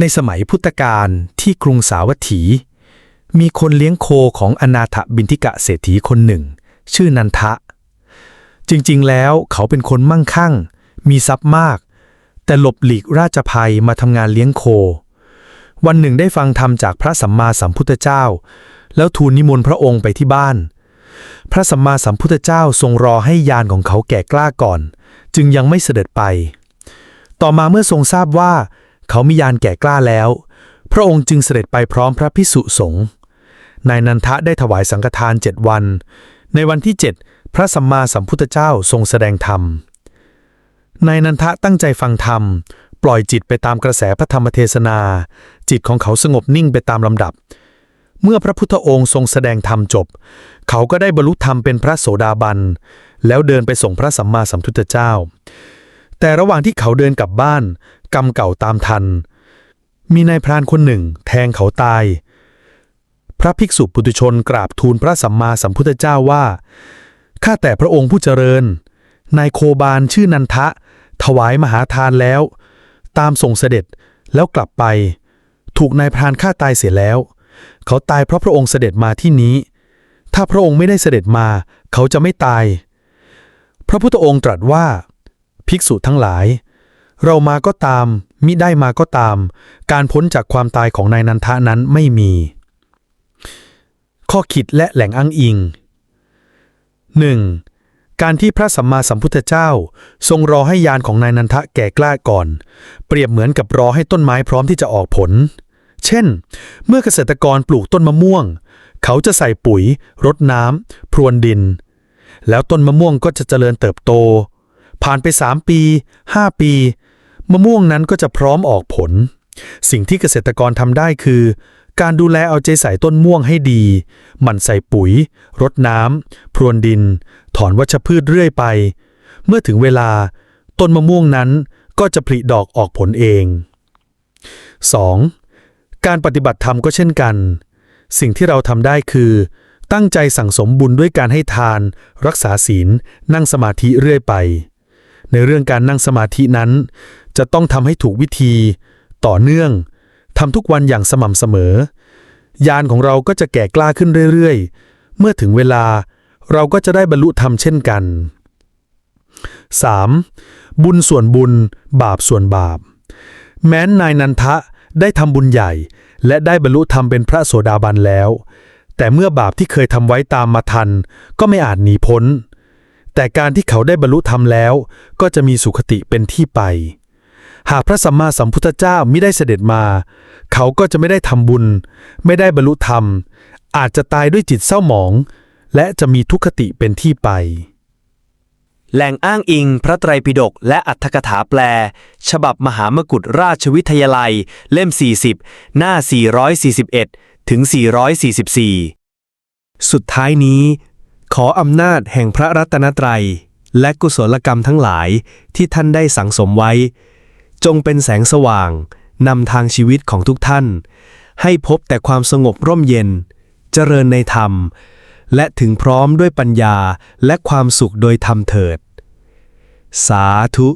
ในสมัยพุทธกาลที่กรุงสาวัตถี มีคนเลี้ยงโคของอนาถบินทิกะเศรษฐีคนหนึ่ง ชื่อนันทะ จริงๆ แล้วเขาเป็นคนมั่งคั่ง มีทรัพย์มาก แต่หลบหลีกราชภัยมาทำงานเลี้ยงโค วันหนึ่งได้ฟังธรรมจากพระสัมมาสัมพุทธเจ้า แล้วทูลนิมนต์พระองค์ไปที่บ้าน พระสัมมาสัมพุทธเจ้าทรงรอให้ยานของเขาแก่กล้าก่อน จึงยังไม่เสด็จไป ต่อมาเมื่อทรงทราบว่า เขามียานแก่กล้าแล้ว พระองค์จึงเสด็จไปพร้อมพระพิสุสงฆ์นายนันทะได้ถวายสังฆทานเจ็ดวัน ในวันที่เจ็ดพระสัมมาสัมพุทธเจ้าทรงแสดงธรรมนายนันทะตั้งใจฟังธรรม ปล่อยจิตไปตามกระแสพระธรรมเทศนา จิตของเขาสงบนิ่งไปตามลำดับ เมื่อพระพุทธองค์ทรงแสดงธรรมจบ เขาก็ได้บรรลุธรรมเป็นพระโสดาบัน แล้วเดินไปส่งพระสัมมาสัมพุทธเจ้า แต่ระหว่างที่เขาเดินกลับบ้าน กรรมเก่าตามทัน มีนายพรานคนหนึ่งแทงเขาตาย พระภิกษุปุถุชนกราบทูลพระสัมมาสัมพุทธเจ้าว่า ข้าแต่พระองค์ผู้เจริญ นายโคบาลชื่อนันทะ ถวายมหาทานแล้ว ตามส่งเสด็จแล้วกลับไป ถูกนายพรานฆ่าตายเสียแล้ว เขาตายเพราะพระองค์เสด็จมาที่นี้ ถ้าพระองค์ไม่ได้เสด็จมา เขาจะไม่ตาย พระพุทธองค์ตรัสว่า ภิกษุทั้งหลาย เรามาก็ตาม มิได้มาก็ตาม การพ้นจากความตายของนายนันทะนั้นไม่มี ข้อคิดและแหล่งอ้างอิง 1. การที่พระสัมมาสัมพุทธเจ้า ทรงรอให้ยานของนายนันทะแก่กล้าก่อน เปรียบเหมือนกับรอให้ต้นไม้พร้อมที่จะออกผล เช่น เมื่อเกษตรกรปลูกต้นมะม่วง เขาจะใส่ปุ๋ย รดน้ำพรวนดิน แล้วต้นมะม่วงก็จะเจริญเติบโต ผ่านไป 3 ปี 5 ปี มะม่วงนั้นก็จะพร้อมออกผล สิ่งที่เกษตรกรทำได้คือ การดูแลเอาใจใส่ต้นม่วงให้ดี หมั่นใส่ปุ๋ย รดน้ำพรวนดิน ถอนวัชพืชเรื่อยไป เมื่อถึงเวลา ต้นมะม่วงนั้นก็จะผลิดอกออกผลเอง 2. การปฏิบัติธรรมก็เช่นกัน สิ่งที่เราทำได้คือ ตั้งใจสั่งสมบุญด้วยการให้ทาน รักษาศีล นั่งสมาธิเรื่อยไป ในเรื่องการนั่งสมาธินั้น จะต้องทำให้ถูกวิธี ต่อเนื่องทำทุกวันอย่างสม่ำเสมอ ยานของเราก็จะแก่กล้าขึ้นเรื่อยๆ เมื่อถึงเวลาเราก็จะได้บรรลุธรรมเช่นกัน 3. บุญส่วนบุญ บาปส่วนบาป แม้นนายนันทะได้ทำบุญใหญ่ และได้บรรลุธรรมเป็นพระโสดาบันแล้ว แต่เมื่อบาปที่เคยทำไว้ตามมาทัน ก็ไม่อาจหนีพ้น แต่การที่เขาได้บรรลุธรรมแล้ว ก็จะมีสุขติเป็นที่ไป หากพระสัมมาสัมพุทธเจ้าไม่ได้เสด็จมา เขาก็จะไม่ได้ทำบุญ ไม่ได้บรรลุธรรม อาจจะตายด้วยจิตเศร้าหมอง และจะมีทุกขติเป็นที่ไป แหล่งอ้างอิงพระไตรปิฎกและอัตถกถาแปล ฉบับมหามกุฏราชวิทยาลัย เล่ม 40 หน้า 441 ถึง 444 สุดท้ายนี้ ขออำนาจแห่งพระรัตนตรัย และกุศลกรรมทั้งหลายที่ท่านได้สังสมไว้ จงเป็นแสงสว่างนำทางชีวิตของทุกท่าน ให้พบแต่ความสงบร่มเย็น เจริญในธรรม และถึงพร้อมด้วยปัญญาและความสุขโดยธรรมเถิด สาธุ